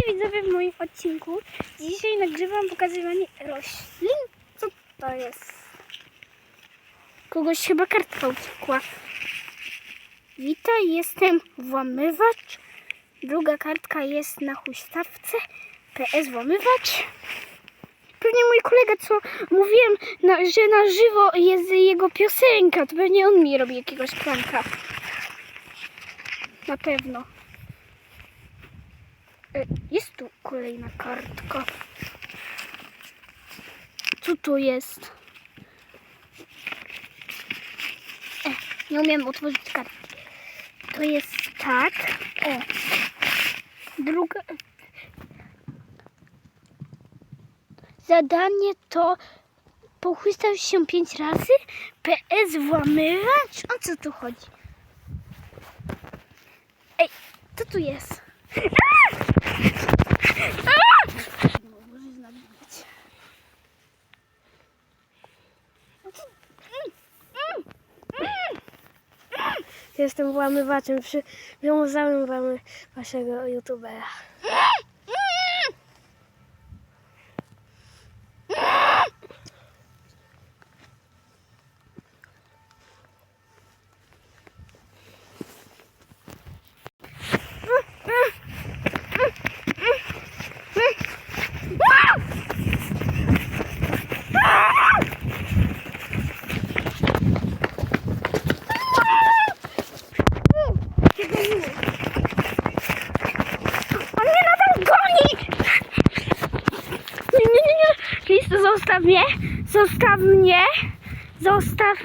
Widzowie w moim odcinku. Dzisiaj nagrywam pokazywanie roślin. Co to jest? Kogoś chyba kartka uciekła. Witaj, jestem włamywacz. Druga kartka jest na huśtawce. PS włamywacz. Pewnie mój kolega, co mówiłem, na, że na żywo jest jego piosenka. To pewnie on mi robi jakiegoś pranka. Na pewno. E, Jest tu kolejna kartka. Co to jest? E, nie umiem otworzyć kartki. To jest tak. O. Druga. Zadanie to pochwystał się pięć razy. PS włamywacz. O co tu chodzi? Ej, co tu jest? Jestem włamywaczem, przywiązałem wam waszego youtubera. zostaw mnie, zostaw mnie, zostaw...